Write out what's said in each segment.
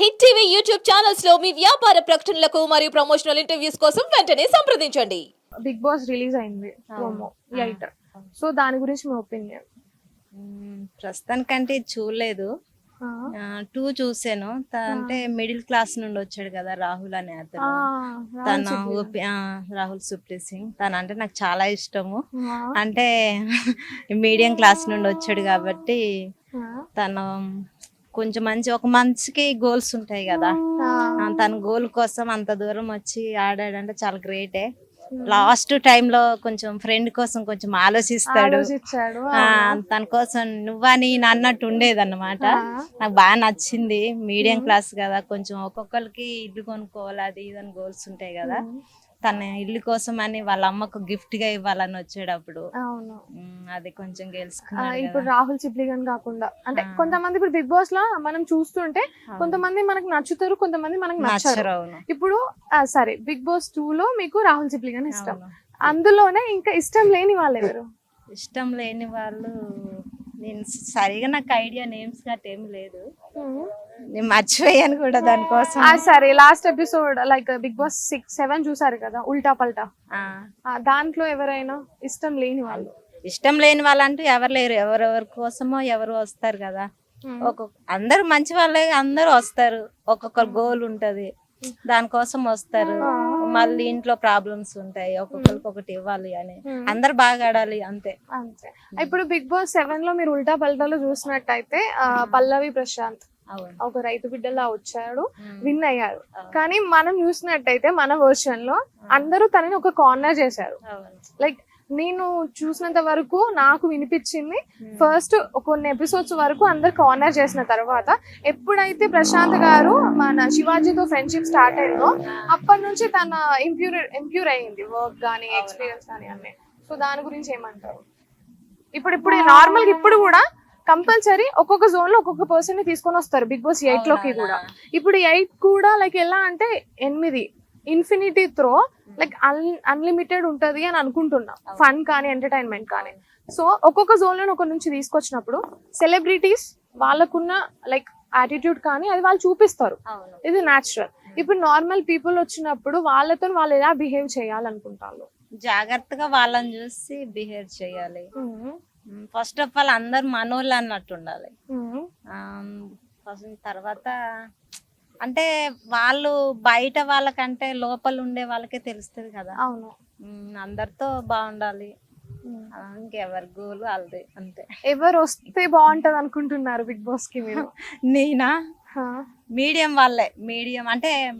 Hit TV YouTube ఛానల్స్లో మీ వ్యాపార ప్రకటనలకు మరియు ప్రమోషనల్ ఇంటర్వ్యూస్ కోసం వెంటనే సంప్రదించండి. బిగ్ బాస్ రిలీజ్ అయింది ప్రోమో ఎయిట్ సో దాని గురించి మీ ఒపీనియన్. ప్రస్తుతానికంటే చూడలేదు. టూ చూసాను. అంటే మిడిల్ క్లాస్ నుండి వచ్చాడు కదా రాహుల్ అనే అతను. తన రాహుల్ సుప్రీత్. సింగ్. తను అంటే నాకు చాలా ఇష్టము. అంటే మీడియం క్లాస్ నుండి వచ్చాడు కాబట్టి తను కొంచెం మంచి ఒక మంచికి గోల్స్ ఉంటాయి కదా. తన గోల్ కోసం అంత దూరం వచ్చి ఆడాడంటే చాలా గ్రేటే లాస్ట్లో కొంచెం ఫ్రెండ్ కోసం కొంచెం ఆలోచిస్తాడు. తన కోసం నువ్వా నేను అన్నట్టు ఉండేది అన్నమాట నాకు బాగా నచ్చింది. మీడియం క్లాస్ కదా. కొంచెం ఒక్కొక్కరికి ఇల్లు కొనుక్కోవాలి అది ఇది అని గోల్స్ ఉంటాయి కదా. తన ఇల్లు కోసం అని వాళ్ళ అమ్మకు గిఫ్ట్గా ఇవ్వాలని వచ్చేటప్పుడు. అవును. అది కొంచెం గెలుచుకున్నాడు ఇప్పుడు. రాహుల్ చిప్లిగన్ కాకుండా. అంటే. కొంతమంది ఇప్పుడు బిగ్ బాస్లో మనం చూస్తుంటే. కొంతమంది మనకు నచ్చుతారు కొంతమంది మనకు నచ్చరు. ఇప్పుడు సరే బిగ్ బాస్ టూ లో మీకు రాహుల్ చిప్లిగన్ ఇష్టం. అందులోనే ఇంకా ఇష్టం లేని వాళ్ళు ఎవరు ఇష్టం లేని వాళ్ళు నేను సరిగా నాకు ఐడియా నేమ్స్ గట్ట ఏం లేదు. నేను మర్చిపోయాను కూడా దానికోసం. ఆ, సరే last episode like Bigg Boss six seven చూసారు కదా ఉల్టా పల్టా. ఆ. ఆ, దాంట్లో ఎవరైనా ఇష్టం లేని వాళ్ళు? ఇష్టం లేని వాళ్ళంటూ ఎవరు లేరు. ఎవరెవరి కోసమో ఎవరు వస్తారు కదా. ఒక్కొక్క అందరు మంచి వాళ్ళే అందరూ వస్తారు. ఒక్కొక్కరు గోల్ ఉంటది. దానికోసం వస్తారు. మళ్ళీ ఇంట్లో ప్రాబ్లమ్స్ ఉంటాయి. ఒక్కొక్కరికి ఒకటి ఇవ్వాలి అని. అందరు బాగా ఆడాలి అంతే. అంతే. ఇప్పుడు బిగ్ బాస్ సెవెన్లో మీరు ఉల్టా పల్టాలో చూసినట్టయితే ఆ, పల్లవి ప్రశాంత్. ఒక రైతు బిడ్డలా వచ్చాడు. విన్ అయ్యారు. అవును. కానీ మనం చూసినట్టయితే మన వర్షన్లో అందరూ తనని ఒక కార్నర్ చేశారు. లైక్ నేను చూసినంత వరకు నాకు వినిపించింది ఫస్ట్ కొన్ని ఎపిసోడ్స్ వరకు అందరు కార్నర్ చేసిన తర్వాత ఎప్పుడైతే ప్రశాంత్ గారు మన శివాజీతో ఫ్రెండ్షిప్ స్టార్ట్ అయిందో అప్పటి నుంచి తన ఇంప్యూర్ ఇంప్యూర్ అయ్యింది వర్క్ కానీ ఎక్స్పీరియన్స్ కానీ అన్నీ. సో దాని గురించి ఏమంటారు? ఇప్పుడు ఇప్పుడు నార్మల్ ఇప్పుడు కూడా కంపల్సరీ ఒక్కొక్క జోన్లో ఒక్కొక్క పర్సన్ని తీసుకొని వస్తారు బిగ్ బాస్ ఎయిట్లోకి కూడా. ఇప్పుడు ఎయిట్ కూడా లైక్ ఎలా అంటే ఎనిమిది. ఇన్ఫినిటీ త్రో లైక్ అన్లిమిటెడ్ ఉంటది అని అనుకుంటున్నా. ఫన్ కానీ ఎంటర్టైన్మెంట్ కానీ. సో ఒక్కొక్క జోన్లో ఒక నుంచి తీసుకొచ్చినప్పుడు సెలబ్రిటీస్ వాళ్ళకున్న లైక్ యాటిట్యూడ్ కానీ అది వాళ్ళు చూపిస్తారు. ఇది న్యాచురల్ ఇప్పుడు నార్మల్ పీపుల్ వచ్చినప్పుడు వాళ్ళతో వాళ్ళు ఎలా బిహేవ్ చేయాలనుకుంటారు? జాగ్రత్తగా వాళ్ళని చూసి బిహేవ్ చేయాలి. ఫస్ట్ ఆఫ్ ఆల్ అందరు మనోళ్ళు అన్నట్టు ఉండాలి. ఫస్ట్ తర్వాత అంటే వాళ్ళు బయట వాళ్ళకంటే లోపల ఉండే వాళ్ళకే తెలుస్తుంది కదా. అవును. అందరితో బాగుండాలి. ఇంకెవరి గోలు వాళ్ళది అంతే. ఎవరు వస్తే బాగుంటది అనుకుంటున్నారు బిగ్ బాస్కి మీరు? నేనా. మీడియం వాళ్ళే. మీడియం అంటే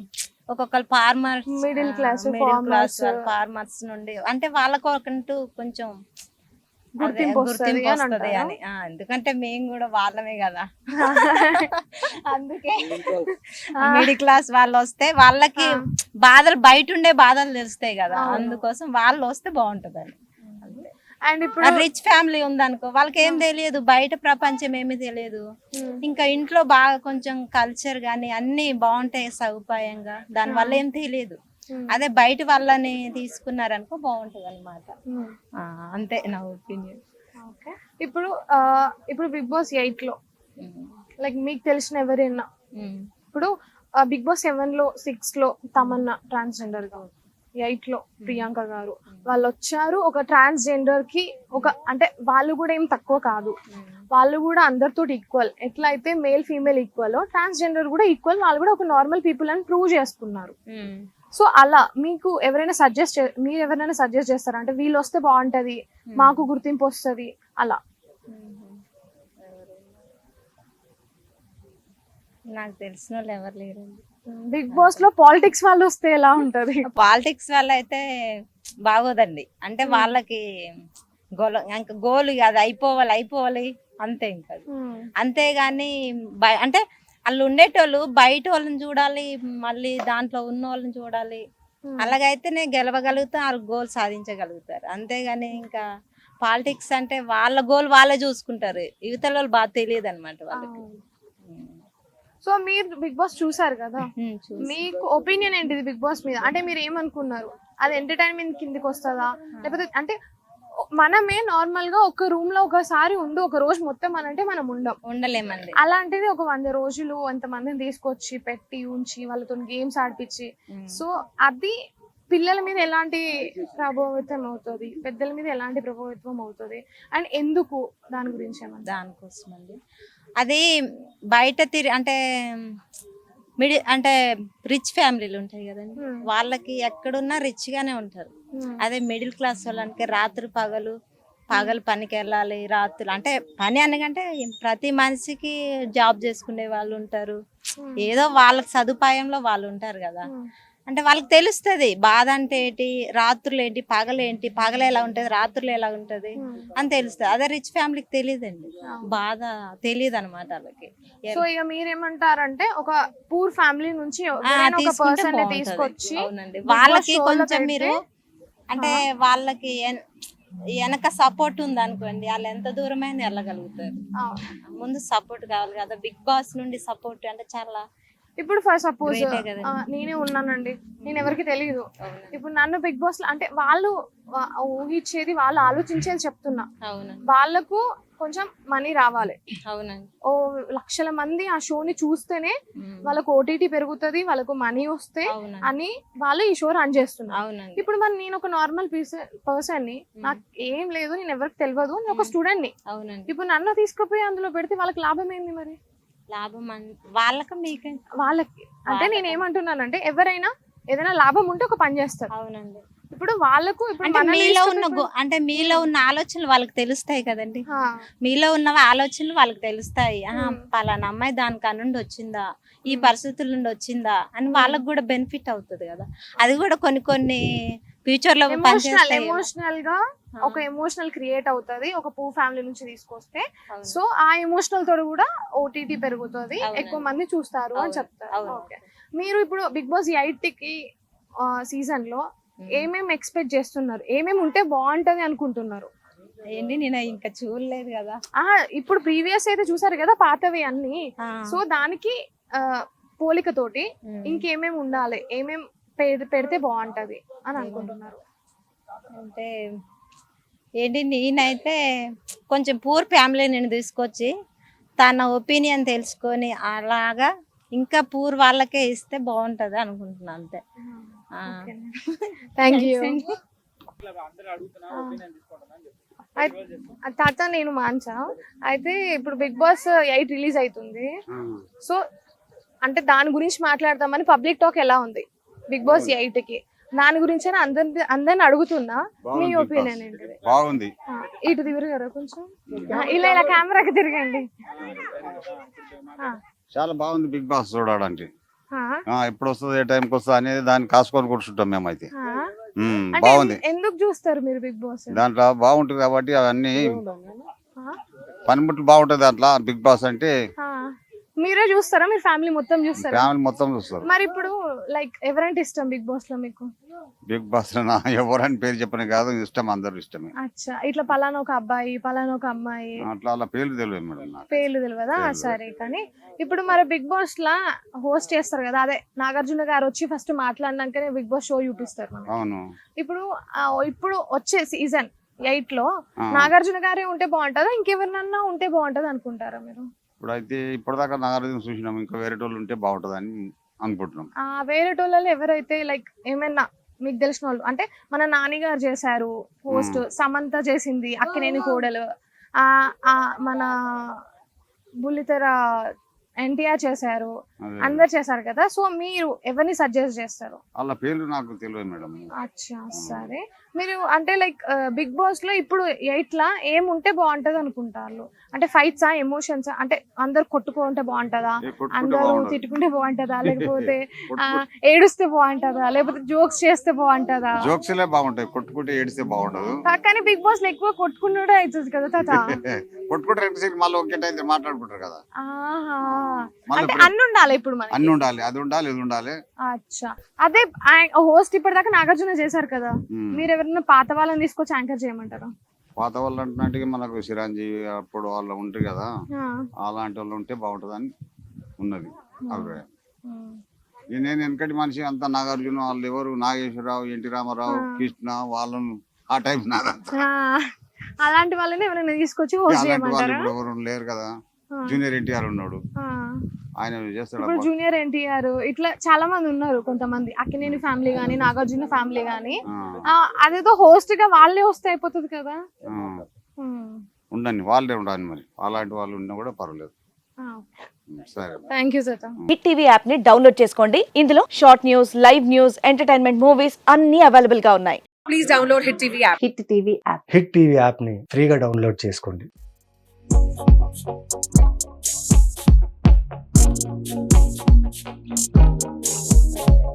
ఒక్కొక్కరు farmers Middle class, middle class. Farmers. నుండి అంటే వాళ్ళకంటూ కొంచెం గుర్తింపు వస్తది అని ఎందుకంటే మేము కూడా వాళ్ళమే కదా. అందుకే. మిడిల్ క్లాస్ వాళ్ళు వస్తే వాళ్ళకి. బాధలు బయట ఉండే బాధలు తెలుస్తాయి కదా. అందుకోసం వాళ్ళు వస్తే బాగుంటదని అండ్ ఇప్పుడు రిచ్ ఫ్యామిలీ ఉందనుకో వాళ్ళకి ఏం తెలియదు. బయట ప్రపంచం ఏమీ తెలియదు. ఇంకా ఇంట్లో బాగా కొంచెం కల్చర్ గానీ అన్ని బాగుంటాయి సదుపాయంగా. దాని వల్ల ఏం తెలియదు. అదే బయట వాళ్ళని తీసుకున్నారనుకో బాగుంటది అనమాట ఉమ్. అంతే నా ఒపీనియన్. ఓకే ఇప్పుడు ఇప్పుడు బిగ్ బాస్ ఎయిట్లో లైక్ మీకు తెలిసిన ఎవరైనా ఇప్పుడు బిగ్ బాస్ సెవెన్లో సిక్స్లో తమన్నా ట్రాన్స్జెండర్గా ఎయిట్లో ప్రియాంక గారు. వాళ్ళు వచ్చారు ఒక ట్రాన్స్జెండర్కి ఒక అంటే వాళ్ళు కూడా ఏం తక్కువ కాదు. వాళ్ళు కూడా అందరితో ఈక్వల్ ఎట్లా అయితే మేల్ ఫీమేల్ ఈక్వల్ ట్రాన్స్జెండర్ కూడా ఈక్వల్ వాళ్ళు కూడా ఒక నార్మల్ పీపుల్ అని ప్రూవ్ చేసుకున్నారు. సో అలా మీకు ఎవరైనా సజెస్ట్ మీరు ఎవరైనా సజెస్ట్ చేస్తారా? అంటే వీళ్ళు వస్తే బాగుంటది మాకు గుర్తింపు వస్తది అలా. నాకు తెలిసిన వాళ్ళు ఎవరు లేరండి. బిగ్ బాస్లో పాలిటిక్స్ వాళ్ళు వస్తే ఎలా ఉంటది? పాలిటిక్స్ వల్ల అయితే బాగోదండి. అంటే వాళ్ళకి గోల్ ఇంకా గోల్ అది అయిపోవాలి అయిపోవాలి అంతే ఇంకా. అంతేగాని అంటే వాళ్ళు ఉండేటోళ్ళు బయట వాళ్ళని చూడాలి మళ్ళీ దాంట్లో ఉన్న వాళ్ళని చూడాలి అలాగైతేనే గెలవగలుగుతారు వాళ్ళు గోల్ సాధించగలుగుతారు. అంతేగాని ఇంకా పాలిటిక్స్ అంటే వాళ్ళ గోల్ వాళ్ళే చూసుకుంటారు. యువతల వాళ్ళు బాగా తెలియదు అనమాట వాళ్ళకి సో మీరు బిగ్ బాస్ చూసారు కదా. మీకు ఒపీనియన్ ఏంటిది బిగ్ బాస్ మీద? అంటే మీరు ఏమనుకున్నారు? అది ఎంటర్టైన్మెంట్ కిందకి వస్తుందా? లేకపోతే అంటే మనమే నార్మల్గా ఒక రూమ్లో ఒకసారి ఉండి ఒక రోజు మొత్తం అనంటే మనం ఉండం. ఉండలేమండి. అలాంటిది ఒక వంద రోజులు అంత మందిని తీసుకొచ్చి పెట్టి ఉంచి వాళ్ళతో గేమ్స్ ఆడిపించి. సో అది పిల్లల మీద ఎలాంటి ప్రభావితం అవుతుంది? పెద్దల మీద ఎలాంటి ప్రభావితం అవుతుంది? అండ్ ఎందుకు దాని గురించి ఏమన్నా దానికోసం అండి అది బయట తిరి అంటే మిడి అంటే రిచ్ ఫ్యామిలీలు ఉంటాయి కదండి. Hmm. వాళ్ళకి ఎక్కడున్నా రిచ్ గానే ఉంటారు. అదే మిడిల్ క్లాస్ వాళ్ళకి రాత్రి పగలు పగలు పనికి వెళ్ళాలి రాత్రులు అంటే పని అనకంటే ప్రతి మనిషికి జాబ్ చేసుకునే వాళ్ళు ఉంటారు. ఏదో వాళ్ళకి సదుపాయంలో వాళ్ళు ఉంటారు కదా. అంటే వాళ్ళకి తెలుస్తది బాధ అంటే ఏంటి రాత్రులు ఏంటి పగలు ఏంటి పగలు ఎలా ఉంటది రాత్రులు ఎలా ఉంటది అని తెలుస్తుంది. అదే రిచ్ ఫ్యామిలీకి తెలియదండి. బాధ తెలియదు అనమాట వాళ్ళకి. సో ఇక మీరేమంటారంటే ఒక పూర్ ఫ్యామిలీ నుంచి. తీసుకొచ్చి వాళ్ళకి కొంచెం మీరు అంటే వాళ్ళకి వెనక సపోర్ట్ ఉంది అనుకోండి వాళ్ళు ఎంత దూరమైనా వెళ్ళగలుగుతారు. ముందు సపోర్ట్ కావాలి కదా. బిగ్ బాస్ నుండి సపోర్ట్ అంటే చాలా ఇప్పుడు ఫర్ సపోజ్ ఏ కదండి. నేనే ఉన్నానండి. నేను ఎవరికి తెలియదు. ఇప్పుడు నన్ను బిగ్ బాస్ అంటే వాళ్ళు ఊహించేది వాళ్ళు ఆలోచించేది చెప్తున్నా. వాళ్ళకు కొంచెం మనీ రావాలి. ఓ లక్షల మంది ఆ షోని చూస్తేనే ఉమ్. వాళ్ళకు ఓటీటీ పెరుగుతుంది వాళ్ళకు మనీ వస్తే అని వాళ్ళు ఈ షో రన్ చేస్తున్నారు. ఇప్పుడు మరి నేను ఒక నార్మల్ పర్సన్ని నాకు ఏం లేదు నేను ఎవరికి తెలియదు నేను ఒక స్టూడెంట్ని ఇప్పుడు నన్ను తీసుకుపోయి అందులో పెడితే వాళ్ళకి లాభం ఏంది మరి? లాభం వాళ్ళకి మీకే వాళ్ళకి. అంటే నేను ఏమంటున్నానంటే ఎవరైనా ఏదైనా లాభం ఉంటే ఒక పని చేస్తారు. అవునండి. ఇప్పుడు వాళ్ళకు అంటే మీలో ఉన్న అంటే మీలో ఉన్న ఆలోచనలు వాళ్ళకి తెలుస్తాయి కదండి. మీలో ఉన్న ఆలోచనలు వాళ్ళకి తెలుస్తాయి. పలానా అమ్మాయి దానికి నుండి వచ్చిందా? ఈ పరిస్థితుల నుండి వచ్చిందా? అని వాళ్ళకి కూడా బెనిఫిట్ అవుతుంది కదా. అది కూడా కొన్ని కొన్ని ఫ్యూచర్లో ఎమోషనల్ ఎమోషనల్గా. ఒక ఎమోషనల్ క్రియేట్ అవుతది ఒక పూ ఫ్యామిలీ నుంచి తీసుకొస్తే. సో ఆ ఎమోషనల్ తోడు కూడా ఓటీటీ పెరుగుతుంది. ఎక్కువ మంది చూస్తారు అని. చెప్తారు మీరు ఇప్పుడు బిగ్ బాస్ ఎయిట్కి సీజన్లో మ్మ్. ఏమేమి ఎక్స్పెక్ట్ చేస్తున్నారు ఏమేమి ఉంటే బాగుంటది అనుకుంటున్నారు ఏంటి నేను ఇంకా చూడలేదు కదా ఇప్పుడు ప్రీవియస్ అయితే చూసారు కదా పాతవి అన్ని. సో దానికి పోలికతోటి మ్మ్. ఇంకేమేమి ఉండాలి ఏమేం పె- పెడితే బాగుంటది అని అనుకుంటున్నారు. అంటే ఏంటి నేనైతే కొంచెం పూర్ ఫ్యామిలీ నేను తీసుకొచ్చి తన ఒపీనియన్ తెలుసుకొని అలాగా ఇంకా పూర్ వాళ్ళకే ఇస్తే బాగుంటది అనుకుంటున్నాను అంతే. థ్యాంక్ యూ తాత నేను మాన్సా అయితే ఇప్పుడు బిగ్ బాస్ ఎయిట్ రిలీజ్ అవుతుంది సో అంటే దాని గురించి మాట్లాడదామని పబ్లిక్ టాక్ ఎలా ఉంది? బిగ్ బాస్ ఎయిట్కి దాని గురించి అందరి అందరిని అడుగుతున్నా. మీ ఒపీనియన్. ఏంటిది? బాగుంది. ఇటు తిరగరా కొంచెం? ఇలా ఇలా కెమెరాకి తిరగండి. చాలా బాగుంది బిగ్ బాస్ చూడడానికి. ఎప్పుడు వస్తుంది ఏ టైంకి వస్తుంది అనేది దాన్ని కాసుకొని కూర్చుంటాం మేమైతే. బాగుంది. ఎందుకు చూస్తారు మీరు బిగ్ బాస్? దాంట్లో బాగుంటుంది కాబట్టి అవన్నీ పనిముట్లు బాగుంటుంది దాంట్లో. బిగ్ బాస్ అంటే. మీరే చూస్తారా? మీరు ఫ్యామిలీ మొత్తం చూస్తారా? ఫ్యామిలీ మొత్తం చూస్తారు. మరి ఇప్పుడు లైక్ ఎవరంటే ఇష్టం బిగ్ బాస్లో మీకు? బిగ్ బాస్లో నా ఎవరని పేరు చెప్పని కాదు ఇష్టం అందరు ఇష్టమే. అచ్చా. ఇట్లా పలానా ఒక అబ్బాయి పలానా ఒక అమ్మాయి. అట్లా అలా పేర్లు తెలియదు మేడం పేర్లు తెలియదా. సరే కానీ ఇప్పుడు మరి బిగ్ బాస్ లా హోస్ట్ చేస్తారు కదా అదే నాగార్జున గారు వచ్చి ఫస్ట్ మాట్లాడినాకనే బిగ్ బాస్ షో చూపిస్తారు అవును. ఇప్పుడు ఇప్పుడు వచ్చే సీజన్ ఎయిట్లో. నాగార్జున గారే ఉంటే బాగుంటుందా? ఇంకెవరినన్నా ఉంటే బాగుంటది అనుకుంటారా మీరు? ఇప్పుడు అయితే ఇప్పటిదాకా నాగార్జున చూసినాం. ఇంకా వేరే వాళ్ళు ఉంటే బాగుంటుంది అని అనుకుంటున్నాం. ఆ వేరే టోళ్ళలో ఎవరైతే లైక్ ఏమైనా మీకు తెలిసిన వాళ్ళు అంటే మన నాన్నగారు చేశారు పోస్ట్ సమంత చేసింది అక్కినేని కోడలు. ఆ ఆ మన బుల్లితెర ఎన్టీఆర్ చేశారు అదే అందరు చేశారు కదా సో మీరు ఎవరిని సజెస్ట్ చేస్తారు? వాళ్ళ పేర్లు నాకు తెలియదు మేడం. అచ్చా సరే. మీరు అంటే లైక్ బిగ్ బాస్లో ఇప్పుడు ఎయిట్ లా ఏముంటే బాగుంటది అనుకుంటారు? అంటే ఫైట్సా ఎమోషన్స్ అంటే అందరు కొట్టుకుంటే బాగుంటదా? అందరూ తిట్టుకుంటే బాగుంటదా? లేకపోతే ఆ, ఏడుస్తే బాగుంటదా? లేకపోతే జోక్స్ చేస్తే బాగుంటదా? జోక్స్లే బాగుంటాయి కొట్టుకుంటే ఏడిస్తే బాగుండదు. కా- కానీ బిగ్ బాస్లో ఎక్కువ కొట్టుకున్నాడే అవుతుంది కదా తాత? కొట్టుకుంటే రెండు సీట్లు మళ్ళీ ఒకే టైం మాట్లాడుకుంటారు కదా. ఆహా అంటే అన్ని ఉండాలి ఇప్పుడు మనకి? అన్ని ఉండాలి అది ఉండాలి ఇది ఉండాలి. అచ్చా. అదే హోస్ట్ ఇప్పటిదాకా నాగార్జున చేశారు కదా. మీరు ఎవరైనా పాత వాళ్ళని తీసుకొచ్చి యాంకర్ చేయమంటారా? పాత వాళ్ళు అంటున్నట్టుగా మనకు చిరంజీవి అప్పుడు వాళ్ళు ఉంటారు కదా. అలాంటి వాళ్ళు ఉంటే బాగుంటుందని ఉన్నది అభిప్రాయం. నేను వెనకటి మనిషి అంతా నాగార్జున వాళ్ళు ఎవరు? నాగేశ్వరరావు ఎన్టీ రామారావు కృష్ణ వాళ్ళను ఆ టైప్ నాదంతా. అలాంటి వాళ్ళని ఎవరైనా తీసుకొచ్చి హోస్ట్ చేయమంటారా? ఎవరు లేరు కదా. జూనియర్ ఎన్టీఆర్ ఉన్నాడు. ఆ. ఆయన చేస్తాడు. జూనియర్ ఎన్టీఆర్ ఇట్లా చాలా మంది ఉన్నారు కొంతమంది. అక్కినేని ఫ్యామిలీ గానీ నాగార్జున ఫ్యామిలీ గానీ. అదేదో హోస్ట్గా వాళ్ళే వస్తే అయిపోతుంది కదా. ఉండని వాళ్ళే ఉండాలి మరి. అలాంటి వాళ్ళు ఉన్నా కూడా పర్వాలేదు. థ్యాంక్ యూ హిట్ టీవీ యాప్ని డౌన్లోడ్ చేసుకోండి. ఇందులో short news live news entertainment movies అన్ని అవైలబుల్గా ఉన్నాయి. Please download Hit TV app. Hit TV app Hit TV యాప్ని ఫ్రీగా డౌన్లోడ్ చేసుకోండి. Thank you.